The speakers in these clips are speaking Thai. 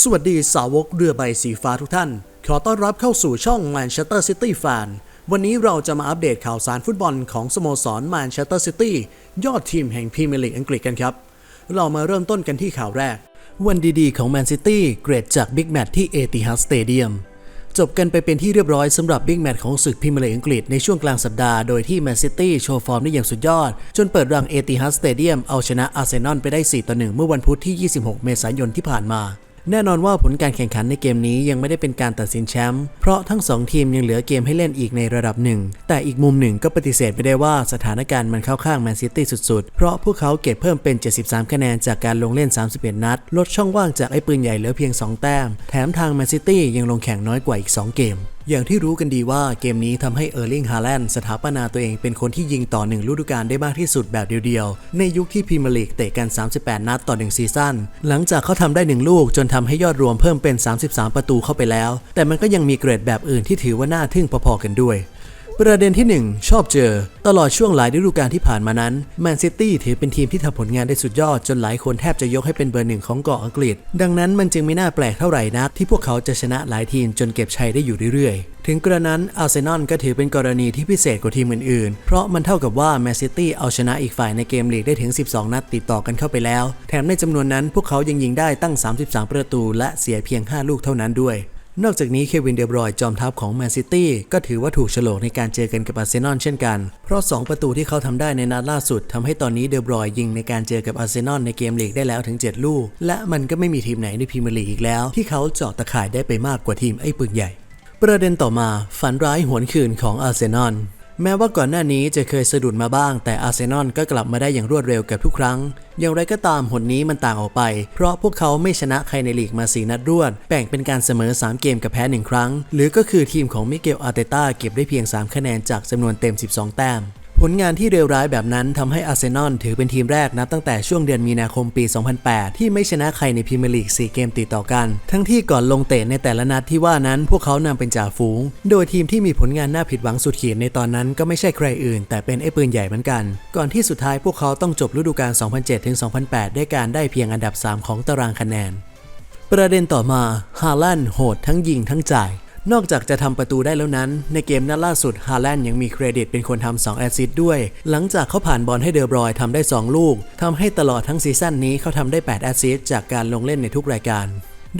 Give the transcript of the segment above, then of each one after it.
สวัสดีสาวกเรือใบสีฟ้าทุกท่าน ขอต้อนรับเข้าสู่ช่อง Manchester City Fan วันนี้เราจะมาอัปเดตข่าวสารฟุตบอลของสโมสร Manchester City ยอดทีมแห่งพรีเมียร์ลีกอังกฤษกันครับ เรามาเริ่มต้นกันที่ข่าวแรก วันดีๆของ Man City เกรดจากบิ๊กแมตช์ที่ Etihad Stadium จบกันไปเป็นที่เรียบร้อยสำหรับบิ๊กแมตช์ของศึกพรีเมียร์ลีกอังกฤษในช่วงกลางสัปดาห์โดยที่แมนซิตี้โชว์ฟอร์มได้อย่างสุดยอด จนเปิดรังเอติฮัดสเตเดียมเอาชนะอาร์เซนอลไปได้ 4 ต่อ 1 เมื่อวันพุธที่ 26 เมษายนที่ผ่านมา แน่นอนว่าผลการแข่งขันในเกมนี้ยังไม่ได้เป็นการตัดสินแชมป์เพราะทั้ง 2 ทีมยังเหลือเกมให้เล่นอีกในระดับหนึ่ง แต่อีกมุมหนึ่งก็ปฏิเสธไม่ได้ว่าสถานการณ์มันเข้าข้างแมนซิตี้สุดๆ เพราะพวกเขาเก็บเพิ่มเป็น 73 คะแนนจากการลงเล่น 31 นัด ลดช่องว่างจากไอ้ปืนใหญ่เหลือเพียง 2 แต้ม แถมทางแมนซิตี้ยังลงแข่งน้อยกว่าอีก 2 เกมอย่างที่รู้กันดีว่าเกมนี้ทำให้เออร์ลิงฮาแลนด์สถาปนาตัวเองเป็นคนที่ยิงต่อหนึ่งฤดูกาลได้มากที่สุดแบบเดียวๆ ในยุคที่พรีเมียร์ลีกเตะกัน 38 นัดต่อ 1 ซีซั่น หลังจากเขาทำได้ 1 ลูกจนทำให้ยอดรวมเพิ่มเป็น 33 ประตูเข้าไปแล้ว แต่มันก็ยังมีเกรดแบบอื่นที่ถือว่าน่าทึ่งพอๆกันด้วย ประเด็นที่ 1 ชอบเจอ ตลอดช่วงหลายฤดูกาลที่ผ่านมานั้นแมนซิตี้ถือเป็นทีมที่ทำผลงานได้สุดยอด จนหลายคนแทบจะยกให้เป็นเบอร์หนึ่งของเกาะอังกฤษ ดังนั้นมันจึงไม่น่าแปลกเท่าไหร่นักที่พวกเขาจะชนะหลายทีมจนเก็บชัยได้อยู่เรื่อยๆ ถึงกระนั้นอาร์เซนอลก็ถือเป็นกรณีที่พิเศษกว่าทีมอื่นๆ เพราะมันเท่ากับว่าแมนซิตี้เอาชนะอีกฝ่ายในเกมลีกได้ถึง 12 นัดติดต่อกันเข้าไปแล้ว แถมในจำนวนนั้นพวกเขายังยิงได้ตั้ง 33 ประตู และเสียเพียง 5 ลูกเท่านั้นด้วย นอกจากนี้เควินเดบรอยน์จอมทัพของแมนซิตี้ก็ถือว่าถูกโฉลกในการเจอกันกับอาร์เซนอลเช่นกัน เพราะ 2 ประตูที่เขาทำได้ในนัดล่าสุดทำให้ตอนนี้เดบรอยน์ยิงในการเจอกับอาร์เซนอลในเกมลีกได้แล้วถึง 7 ลูก และมันก็ไม่มีทีมไหนในพรีเมียร์ลีกอีกแล้ว ที่เขาเจาะตะข่ายได้ไปมากกว่าทีมไอ้ปึกใหญ่ ประเด็นต่อมาฝันร้ายหวนคืนของอาร์เซนอล แม้ว่าก่อนหน้านี้จะเคยสะดุดมาบ้าง แต่อาร์เซนอลก็กลับมาได้อย่างรวดเร็วกับทุกครั้ง อย่างไรก็ตามหนนี้มันต่างออกไป เพราะพวกเขาไม่ชนะใครในลีกมาสีนัดรวด แบ่งเป็นการเสมอ 3 เกมกับแพ้1ครั้ง หรือก็คือทีมของมิเกลอาร์เตต้าเก็บได้เพียง 3 คะแนนจากจำนวนเต็ม 12 แต้ม ผลงานที่เลวร้ายแบบนั้นทำให้อาร์เซนอลถือเป็นทีมแรกนับตั้งแต่ช่วงเดือนมีนาคมปี 2008 ที่ไม่ชนะใครในพรีเมียร์ลีก 4 เกมติดต่อกัน ทั้งที่ก่อนลงเตะในแต่ละนัดที่ว่านั้นพวกเขานำเป็นจ่าฝูง โดยทีมที่มีผลงานน่าผิดหวังสุดขีดในตอนนั้นก็ไม่ใช่ใครอื่น แต่เป็นไอ้ปืนใหญ่เหมือนกัน ก่อนที่สุดท้ายพวกเขาต้องจบฤดูกาล 2007-2008 ด้วยการได้เพียงอันดับ 3 ของตารางคะแนน ประเด็นต่อมาฮาแลนด์โหดทั้งยิงทั้งจ่าย นอกจากจะทำประตูได้แล้วนั้น ในเกมนัดล่าสุดฮาแลนด์ยังมีเครดิตเป็นคนทำ2แอสซิสต์ด้วย หลังจากเขาผ่านบอลให้เดอบรอยทำได้ 2 ลูกทำให้ตลอดทั้งซีซั่นนี้เขาทำได้8แอสซิสต์จากการลงเล่นในทุกรายการ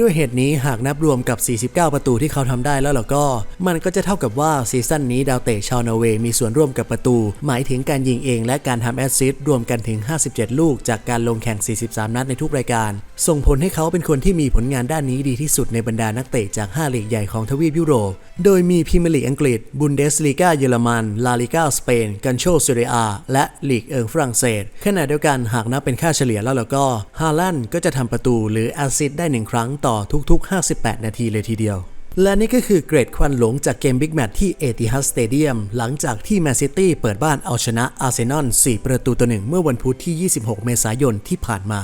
ด้วยเหตุนี้หากนับรวมกับ 49 ประตูที่เขาทำได้แล้วล่ะก็ มันก็จะเท่ากับว่าซีซั่นนี้ดาวเตะชาวนอร์เวย์มีส่วนร่วมกับประตู หมายถึงการยิงเองและการทำแอสซิสต์รวมกันถึง 57 ลูกจากการลงแข่ง 43 นัดในทุกรายการ ส่งผลให้เขาเป็นคนที่มีผลงานด้านนี้ดีที่สุดในบรรดานักเตะจาก 5 ลีกใหญ่ของทวีปยุโรป โดยมีพรีเมียร์ลีกอังกฤษ บุนเดสลีกาเยอรมัน ลาลิกาสเปน กันโชเซเรียและลีกเอิงฝรั่งเศสขณะเดียวกันหากนับเป็นค่าเฉลี่ยแล้วล้วก็ฮาแลนด์ก็จะทำประตูหรือแอสซิสต์ได้หนึ่งครั้งต่อทุกๆ 58 นาทีเลยทีเดียว และนี่ก็คือเกรดควันหลงจากเกมบิ๊กแมตช์ที่เอติฮัสสเตเดียมหลังจากที่แมนซิตี้เปิดบ้านเอาชนะอาร์เซนอล 4 ประตูต่อหนึ่งเมื่อวันพุธที่ 26 เมษายนที่ผ่านมา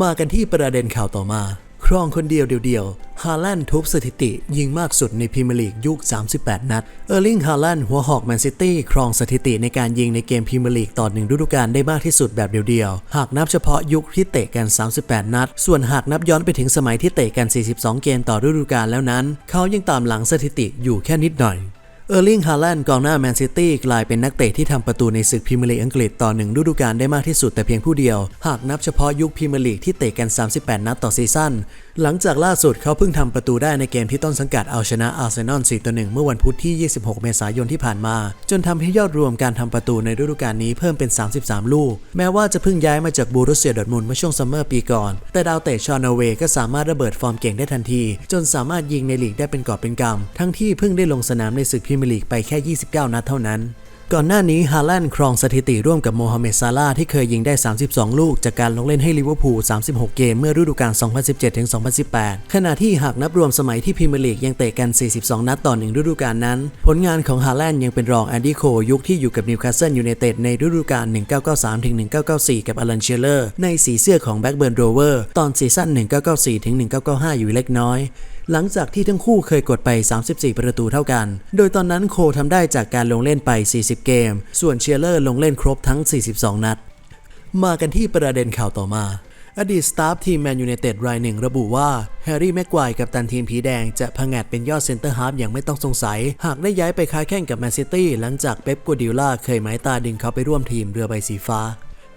มากันที่ประเด็นข่าวต่อมา ครองคนเดียวเดียวๆฮาแลนด์ทุบสถิติ ยิงมากสุดในพรีเมียร์ลีกยุค 38 นัด เออร์ลิงฮาแลนด์หัวหอกแมนซิตี้ครองสถิติในการยิงในเกมพรีเมียร์ลีกต่อหนึ่งฤดูกาลได้มากที่สุดแบบเดียวๆ หากนับเฉพาะยุคที่เตะกัน 38 นัด ส่วนหากนับย้อนไปถึงสมัยที่เตะกัน 42 เกมต่อฤดูกาลแล้วนั้น เขายังตามหลังสถิติอยู่แค่นิดหน่อย เออร์ลิง ฮาแลนด์กองหน้าแมนซิตี้กลายเป็นนักเตะที่ทำประตูในศึกพรีเมียร์ลีกอังกฤษต่อหนึ่งฤดูกาลได้มากที่สุดแต่เพียงผู้เดียว หากนับเฉพาะยุคพรีเมียร์ลีกที่เตะกัน 38 นัดต่อซีซั่น หลังจากล่าสุดเขาเพิ่งทำประตูได้ในเกมที่ต้นสังกัดเอาชนะอาร์เซนอล 4 ต่อ 1 เมื่อวันพุธที่ 26 เมษายนที่ผ่านมา จนทำให้ยอดรวมการทำประตูในฤดูกาลนี้เพิ่มเป็น 33 ลูก แม้ว่าจะเพิ่งย้ายมาจากบูรุสเซียดอทมุนเมื่อช่วงซัมเมอร์ปีก่อน แต่ดาวเตะชาวนอเวก็สามารถระเบิดฟอร์มเก่งได้ทันที จนสามารถยิงในลีกได้เป็นกอบเป็นกำทั้งที่เพิ่งได้ลงสนามในศึกพรีเมียร์ลีกไปแค่ 29 นัดเท่านั้น ก่อนหน้านี้ฮาแลนด์ครองสถิติร่วมกับโมฮัมเหม็ดซาลาที่เคยยิงได้ 32 ลูก จากการลงเล่นให้ลิเวอร์พูล 36 เกมเมื่อฤดูกาล 2017-2018 ขณะที่หากนับรวมสมัยที่พรีเมียร์ลีกยังเตะกัน 42 นัดต่อหนึ่งฤดูกาลนั้น ผลงานของฮาแลนด์ยังเป็นรองแอนดี้โคยุคที่อยู่กับนิวคาสเซิลยูไนเต็ดในฤดูกาล 1993-1994 กับอลันเชลเลอร์ในสีเสื้อของแบ็กเบิร์นโรเวอร์ตอนซีซั่น 1994-1995 อยู่เล็กน้อย หลังจากที่ทั้งคู่เคยกดไป 34 ประตูเท่ากัน โดยตอนนั้นโคทำได้จากการลงเล่นไป 40 เกม ส่วนเชียร์เลอร์ลงเล่นครบทั้ง 42 นัด มากันที่ประเด็นข่าวต่อมาอดีตสตาฟทีมแมนยูไนเต็ดรายหนึ่งระบุว่า แฮร์รี่แม็กควายกับตันทีมผีแดงจะผงาดเป็นยอดเซนเตอร์ฮาร์ฟอย่างไม่ต้องสงสัย หากได้ย้ายไปค้าแข่งกับแมนซิตี้หลังจากเป๊ปกัวดิล่าเคยหมายตาดึงเขาไปร่วมทีมเรือใบสีฟ้า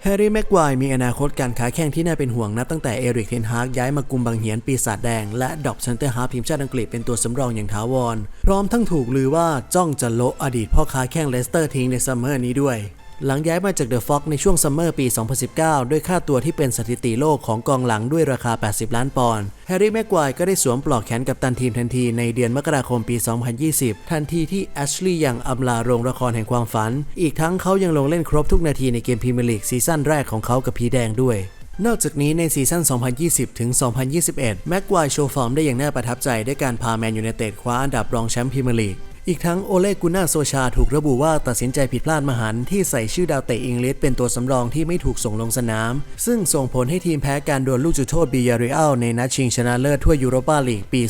แฮร์รี่แม็กไกวมีอนาคตการค้าแข่งที่น่าเป็นห่วงนับตั้งแต่เอริกเทนฮากย้ายมากุมบังเหียนปีศาจแดง และดอปเชนเตอร์ฮาร์ทีมชาติอังกฤษเป็นตัวสำรองอย่างถาวร พร้อมทั้งถูกลือว่าจ้องจะโละอดีตพ่อค้าแข่งเลสเตอร์ทิ้งในซัมเมอร์นี้ด้วย หลังย้ายมาจากเดอะฟ็อกในช่วงซัมเมอร์ปี 2019 ด้วยค่าตัวที่เป็นสถิติโลกของกองหลังด้วยราคา 80 ล้านปอนด์ แฮร์รี่แม็กควายก็ได้สวมปลอกแขนกับตันทีมทันทีในเดือนมกราคมปี 2020 ทันทีที่แอชลีย์ยังอำลาโรงละครแห่งความฝัน อีกทั้งเขายังลงเล่นครบทุกนาทีในเกมพรีเมียร์ลีกซีซั่นแรกของเขากับพีแดงด้วยนอกจากนี้ในซีซั่น 2020 ถึง 2021 แม็กควายโชว์ฟอร์มได้อย่างน่าประทับใจด้วยการพาแมนยูไนเต็ดคว้าอันดับรองแชมป์พรีเมียร์ลีก อีกทั้งโอเลกุน่าโซชาถูกระบุว่าตัดสินใจผิดพลาดมหันที่ใส่ชื่อดาวเตะอังกฤษเป็นตัวสำรองที่ไม่ถูกส่งลงสนาม ซึ่งส่งผลให้ทีมแพ้การดวลลูกจุดโทษบียาเรอัลในนัดชิงชนะเลิศทั่วยูโรปาลีกปี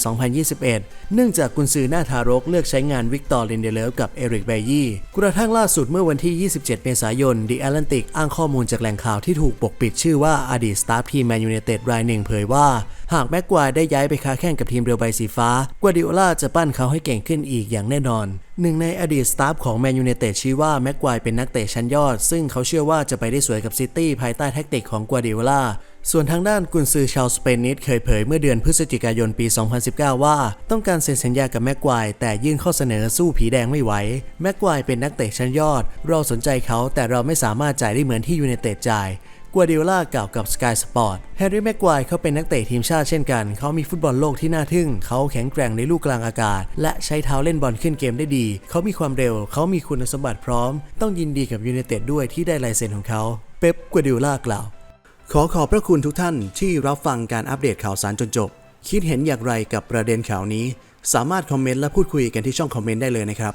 2021 เนื่องจากกุนซือหน้าทารกเลือกใช้งานวิกตอร์ลินเดเลฟกับเอริกเบยี่กระทั่งล่าสุดเมื่อวันที่ 27 เมษายนดีแอตแลนติกอ้างข้อมูลจากแหล่งข่าวที่ถูกปกปิดชื่อว่าอดีตสตาฟทีมแมนยูไนเต็ดรายหนึ่งเผยว่า หากแม็กควายได้ย้ายไปค้าแข่งกับทีมเรือใบสีฟ้ากวาดิโอลาจะปั้นเขาให้เก่งขึ้นอีกอย่างแน่นอน หนึ่งในอดีตสตาฟของแมนยูไนเต็ดชี้ว่าแม็กควายเป็นนักเตะชั้นยอด ซึ่งเขาเชื่อว่าจะไปได้สวยกับซิตี้ภายใต้แท็กติกของกวาดิโอลาส่วนทางด้านกุนซือชาวสเปนนิดเคยเผยเมื่อเดือนพฤศจิกายนปี 2019 ว่า ต้องการเซ็นสัญญากับแม็กควายแต่ยื่นข้อเสนอสู้ผีแดงไม่ไหวแม็กควายเป็นนักเตะชั้นยอด เราสนใจเขาแต่เราไม่สามารถจ่ายได้เหมือนที่ยูไนเต็ดจ่าย กัวดิล่ากล่าวกับ Sky Sport แฮร์รี่แม็กควายเขาเป็นนักเตะทีมชาติเช่นกัน เขามีฟุตบอลโลกที่น่าทึ่ง เขาแข็งแกร่งในลูกกลางอากาศ และใช้เท้าเล่นบอลขึ้นเกมได้ดี เขามีความเร็ว เขามีคุณสมบัติพร้อม ต้องยินดีกับยูไนเต็ดด้วยที่ได้ลายเซ็นของเขา เป๊ปกัวดิล่ากล่าว ขอขอบพระคุณทุกท่านที่รับฟังการอัปเดตข่าวสารจนจบ คิดเห็นอย่างไรกับประเด็นข่าวนี้ สามารถคอมเมนต์และพูดคุยกันที่ช่องคอมเมนต์ได้เลยนะครับ